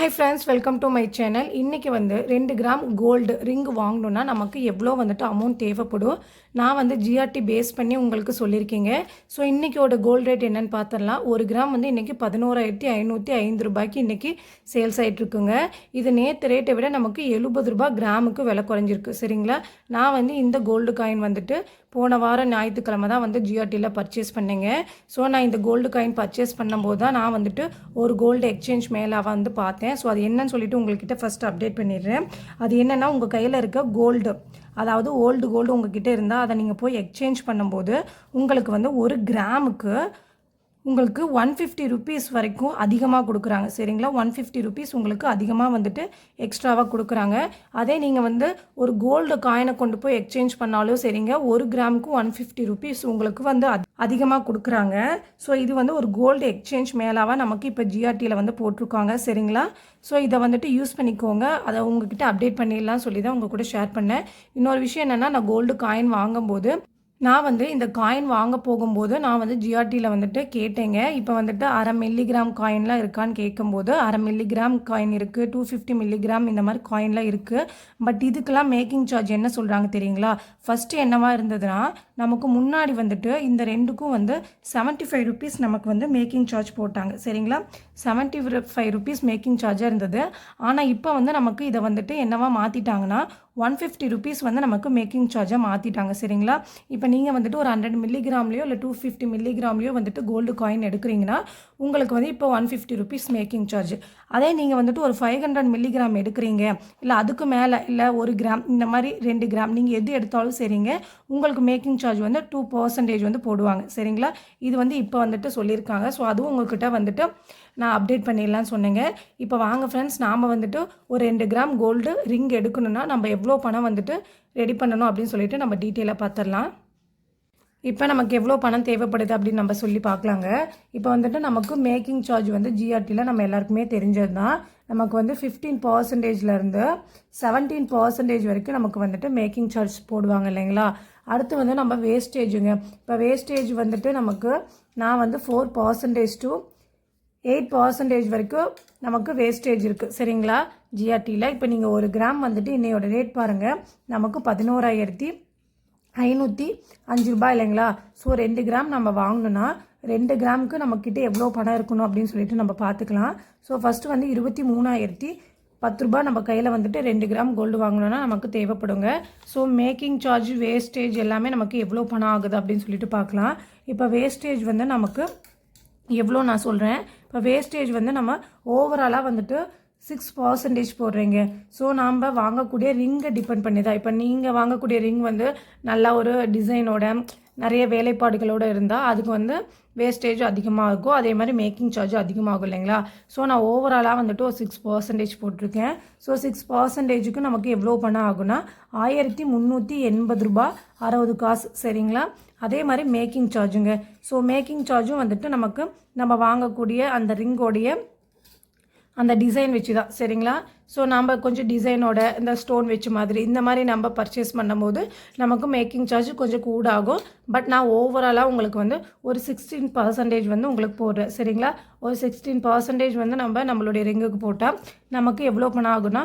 Hi friends welcome to my channel இன்றைக்கி வந்து ரெண்டு கிராம் கோல்டு ரிங் வாங்கணுன்னா நமக்கு எவ்வளோ வந்துட்டு அமௌண்ட் தேவைப்படும்? நான் வந்து ஜிஆர்டி பேஸ் பண்ணி உங்களுக்கு சொல்லியிருக்கீங்க. ஸோ இன்றைக்கியோட கோல்டு ரேட் என்னென்னு பார்த்துடலாம். ஒரு கிராம் வந்து இன்றைக்கி பதினோராயிரத்தி ஐநூற்றி ஐந்து ரூபாய்க்கு இன்றைக்கி சேல்ஸ் ஆகிட்ருக்குங்க இது நேற்று ரேட்டை விட நமக்கு எழுபது ரூபா கிராமுக்கு விலை குறைஞ்சிருக்கு. சரிங்களா? நான் வந்து இந்த கோல்டு காயின் வந்துட்டு போன வாரம் ஞாயிற்றுக்கிழமை தான் வந்து ஜிஆர்டியில் பர்ச்சேஸ் பண்ணேங்க. ஸோ நான் இந்த கோல்டு காயின் பர்ச்சேஸ் பண்ணும்போது தான் நான் வந்துட்டு ஒரு கோல்டு எக்ஸ்சேஞ்ச் மேலே வந்து பார்த்தேன். ஸோ அது என்னன்னு சொல்லிட்டு உங்கள்கிட்ட ஃபஸ்ட் அப்டேட் பண்ணிடுறேன். அது என்னென்னா உங்கள் கையில் இருக்க கோல்டு அதாவது ஓல்டு கோல்டு உங்ககிட்ட இருந்தால் அதை நீங்கள் போய் எக்ஸ்சேஞ்ச் பண்ணும்போது உங்களுக்கு வந்து ஒரு கிராமுக்கு உங்களுக்கு ஒன் ஃபிஃப்டி ருபீஸ் வரைக்கும் அதிகமாக கொடுக்குறாங்க. சரிங்களா? ஒன் ஃபிஃப்டி ருபீஸ் உங்களுக்கு அதிகமாக வந்துட்டு எக்ஸ்ட்ராவாக கொடுக்குறாங்க. அதே நீங்கள் வந்து ஒரு கோல்டு காயினை கொண்டு போய் எக்ஸ்சேஞ்ச் பண்ணாலும் சரிங்க ஒரு கிராமுக்கு ஒன் ஃபிஃப்டி ருபீஸ் உங்களுக்கு வந்து அதிகமாக கொடுக்குறாங்க. ஸோ இது வந்து ஒரு கோல்டு எக்ஸ்சேஞ்ச் மேலாவாக நமக்கு இப்போ ஜிஆர்டியில் வந்து போட்டிருக்காங்க. சரிங்களா? ஸோ இதை வந்துட்டு யூஸ் பண்ணிக்கோங்க. அதை உங்ககிட்ட அப்டேட் பண்ணிடலாம் சொல்லி தான் உங்கள் கூட ஷேர் பண்ணேன். இன்னொரு விஷயம் என்னென்னா நான் கோல்டு காயின் வாங்கும்போது நான் வந்து இந்த காயின் வாங்க போகும்போது நான் வந்து ஜிஆர்டியில் வந்துட்டு கேட்டேங்க. இப்போ வந்துட்டு அரை மில்லிகிராம் காயின்லாம் இருக்கான்னு கேட்கும்போது அரை மில்லிகிராம் காயின் இருக்குது டூ ஃபிஃப்டி மில்லிகிராம் இந்த மாதிரி காயின்லாம் இருக்குது பட் இதுக்கெல்லாம் மேக்கிங் சார்ஜ் என்ன சொல்கிறாங்க தெரியுங்களா? ஃபஸ்ட்டு என்னவா இருந்ததுன்னா நமக்கு முன்னாடி வந்துட்டு இந்த ரெண்டுக்கும் வந்து செவன்ட்டி ஃபைவ் ருபீஸ் நமக்கு வந்து மேக்கிங் சார்ஜ் போட்டாங்க. சரிங்களா? செவன்ட்டி ஃபைவ் ருபீஸ் மேக்கிங் சார்ஜாக இருந்தது. ஆனால் இப்போ வந்து நமக்கு இதை வந்துட்டு என்னவா மாற்றிட்டாங்கன்னா ஒன் ஃபிஃப்டி ருபீஸ் வந்து நமக்கு மேக்கிங் சார்ஜாக மாற்றிட்டாங்க சரிங்களா? இப்போ நீங்கள் வந்துட்டு ஒரு ஹண்ட்ரட் மில்லிகிராம்லேயோ இல்லை டூ ஃபிஃப்டி மில்லிகிராம்லேயோ வந்துட்டு கோல்டு காயின் எடுக்கிறீங்கன்னா உங்களுக்கு வந்து இப்போ one fifty rupees making charge அதே நீங்கள் வந்துட்டு ஒரு ஃபைவ் ஹண்ட்ரட் மில்லிகிராம் எடுக்கிறீங்க. இல்லை அதுக்கு மேலே இல்லை ஒரு கிராம் இந்த மாதிரி ரெண்டு கிராம் நீங்கள் எது எடுத்தாலும் சரிங்க. உங்களுக்கு மேக்கிங் சார்ஜ் வந்து டூ பர்சன்டேஜ் வந்து போடுவாங்க. சரிங்களா? இது வந்து இப்போ வந்துட்டு சொல்லியிருக்காங்க. ஸோ அதுவும் உங்கள்கிட்ட வந்துட்டு நான் அப்டேட் பண்ணிடலான்னு சொன்னேங்க. இப்போ வாங்க ஃப்ரெண்ட்ஸ் நாம் வந்துட்டு ஒரு ரெண்டு கிராம் கோல்டு ரிங் எடுக்கணும்னா நம்ம எவ்வளோ பணம் வந்துட்டு ரெடி பண்ணணும் அப்படின்னு சொல்லிட்டு நம்ம டீட்டெயிலாக பார்த்துடலாம் இப்போ நமக்கு எவ்வளோ பணம் தேவைப்படுது அப்படின்னு நம்ம சொல்லி பார்க்கலாங்க. இப்போ வந்துட்டு நமக்கு மேக்கிங் சார்ஜ் வந்து ஜிஆர்டியில் நம்ம எல்லாருக்குமே தெரிஞ்சது தான் நமக்கு வந்து ஃபிஃப்டீன் பர்சன்டேஜ்லேருந்து செவன்டீன் பர்சன்டேஜ் வரைக்கும் நமக்கு வந்துட்டு மேக்கிங் சார்ஜ் போடுவாங்க இல்லைங்களா? அடுத்து வந்து நம்ம வேஸ்டேஜுங்க இப்போ வேஸ்டேஜ் வந்துட்டு நமக்கு நான் வந்து four percentage to eight percentage வரைக்கும் நமக்கு வேஸ்டேஜ் இருக்குது சரிங்களா? ஜிஆர்டியில் இப்போ நீங்கள் ஒரு கிராம் வந்துட்டு இன்னையோட ரேட் பாருங்கள் நமக்கு பதினோராயிரத்தி ஐநூற்றி அஞ்சு ரூபாய் இல்லைங்களா? ஸோ ரெண்டு கிராம் நம்ம வாங்கணுன்னா ரெண்டு கிராமுக்கு நம்மக்கிட்ட எவ்வளோ பணம் இருக்கணும் அப்படின்னு சொல்லிட்டு நம்ம பார்த்துக்கலாம். ஸோ ஃபஸ்ட்டு வந்து இருபத்தி மூணாயிரத்தி பத்து ரூபாய் நம்ம கையில் வந்துட்டு ரெண்டு கிராம் கோல்டு வாங்கணும்னா நமக்கு தேவைப்படுங்க. ஸோ மேக்கிங் சார்ஜ் வேஸ்டேஜ் எல்லாமே நமக்கு எவ்வளோ பணம் ஆகுது அப்படின்னு சொல்லிட்டு பார்க்கலாம். இப்போ வேஸ்டேஜ் வந்து நமக்கு எவ்வளோ நான் சொல்கிறேன் இப்போ வேஸ்டேஜ் வந்து நம்ம ஓவராலாக வந்துட்டு சிக்ஸ் பர்சன்டேஜ் போடுறீங்க. ஸோ நாம் வாங்கக்கூடிய ரிங்கை டிபெண்ட் பண்ணி தான். இப்போ நீங்கள் வாங்கக்கூடிய ரிங் வந்து நல்ல ஒரு டிசைனோட நிறைய வேலைப்பாடுகளோடு இருந்தால் அதுக்கு வந்து வேஸ்டேஜும் அதிகமாக இருக்கும். அதே மாதிரி மேக்கிங் சார்ஜும் அதிகமாகும் இல்லைங்களா? ஸோ நான் ஓவராலாக வந்துட்டு ஒரு சிக்ஸ் பர்சன்டேஜ் போட்டிருக்கேன். ஸோ சிக்ஸ் பர்சன்டேஜுக்கு நமக்கு எவ்வளோ பணம் ஆகுனா ஆயிரத்தி முந்நூற்றி எண்பது ரூபா அறுபது காசு. சரிங்களா? அதே மாதிரி மேக்கிங் சார்ஜுங்க ஸோ மேக்கிங் சார்ஜும் வந்துட்டு நமக்கு நம்ம வாங்கக்கூடிய அந்த ரிங்கோடைய அந்த டிசைன் வச்சு தான் சரிங்களா? ஸோ நம்ம கொஞ்சம் டிசைனோட இந்த ஸ்டோன் வச்சு மாதிரி இந்த மாதிரி நம்ம பர்ச்சேஸ் பண்ணும்போது நமக்கு மேக்கிங் சார்ஜ் கொஞ்சம் கூட ஆகும் பட் நான் ஓவராலாக உங்களுக்கு வந்து ஒரு சிக்ஸ்டீன் பர்சன்டேஜ் வந்து உங்களுக்கு போடுறேன் சரிங்களா? ஒரு சிக்ஸ்டீன் பர்சன்டேஜ் வந்து நம்ம நம்மளுடைய ரிங்குக்கு போட்டால் நமக்கு எவ்வளோ பணம் ஆகுனா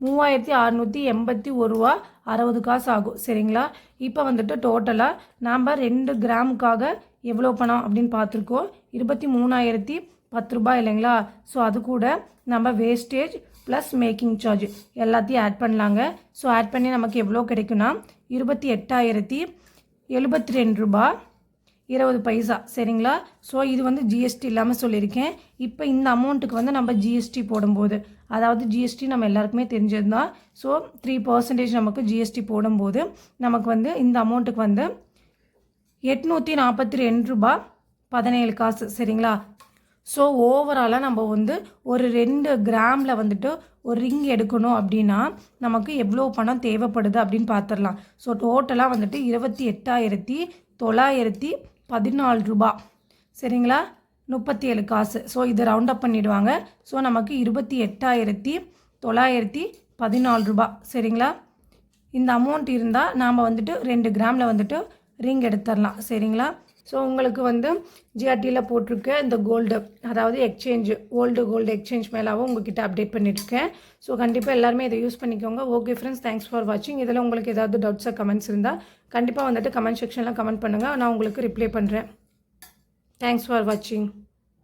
மூவாயிரத்தி அறநூற்றி எண்பத்தி ஒரு ரூபா அறுபது காசு ஆகும் சரிங்களா? இப்போ வந்துட்டு டோட்டலாக நாம் ரெண்டு கிராமுக்காக எவ்வளோ பணம் அப்படின்னு பார்த்துருக்கோம். இருபத்தி மூணாயிரத்தி பத்து ரூபாய் இல்லைங்களா? ஸோ அது கூட நம்ம வேஸ்டேஜ் ப்ளஸ் மேக்கிங் சார்ஜ் எல்லாத்தையும் ஆட் பண்ணலாங்க. ஸோ ஆட் பண்ணி நமக்கு எவ்வளோ கிடைக்குன்னா இருபத்தி எட்டாயிரத்தி எழுபத்தி ரெண்டு ரூபா இருபது பைசா. சரிங்களா? ஸோ இது வந்து ஜிஎஸ்டி இல்லாமல் சொல்லியிருக்கேன். இப்போ இந்த அமௌண்ட்டுக்கு வந்து நம்ம ஜிஎஸ்டி போடும்போது அதாவது ஜிஎஸ்டி நம்ம எல்லாருக்குமே தெரிஞ்சது தான் ஸோ த்ரீ பர்சன்டேஜ் நமக்கு ஜிஎஸ்டி போடும்போது நமக்கு வந்து இந்த அமௌண்ட்டுக்கு வந்து எட்நூற்றி நாற்பத்தி ரெண்டு ரூபா பதினேழு காசு. சரிங்களா? ஸோ ஓவராலாக நம்ம வந்து ஒரு ரெண்டு கிராமில் வந்துட்டு ஒரு ரிங் எடுக்கணும் அப்படின்னா நமக்கு எவ்வளோ பணம் தேவைப்படுது அப்படின்னு பார்த்துடலாம் ஸோ டோட்டலாக வந்துட்டு இருபத்தி எட்டாயிரத்தி தொள்ளாயிரத்தி பதினாலு ரூபா. சரிங்களா? முப்பத்தி ஏழு காசு. ஸோ இது ரவுண்ட் அப் பண்ணிவிடுவாங்க ஸோ நமக்கு இருபத்தி எட்டாயிரத்தி தொள்ளாயிரத்தி பதினாலு ரூபா. சரிங்களா? இந்த அமௌண்ட் இருந்தால் நாம் வந்துட்டு ரெண்டு கிராமில் வந்துட்டு ரிங் எடுத்துடலாம். சரிங்களா? ஸோ உங்களுக்கு வந்து ஜிஆர்டியில் போட்டிருக்க இந்த கோல்டு அதாவது எக்ஸ்சேஞ்சு ஓல்டு கோல்டு எக்ஸ்சேஞ்ச் மேலாகவும் உங்ககிட்ட அப்டேட் பண்ணியிருக்கேன் ஸோ கண்டிப்பாக எல்லாருமே இதை யூஸ் பண்ணிக்கோங்க. ஓகே ஃப்ரெண்ட்ஸ் தேங்க்ஸ் ஃபார் வாட்சிங் இதில் உங்களுக்கு ஏதாவது டவுட்ஸாக கமெண்ட்ஸ் இருந்தால் கண்டிப்பாக வந்துட்டு கமெண்ட் செக்ஷனில் கமெண்ட் பண்ணுங்கள் நான் உங்களுக்கு ரிப்ளை பண்ணுறேன் தேங்க்ஸ் ஃபார் வாட்சிங்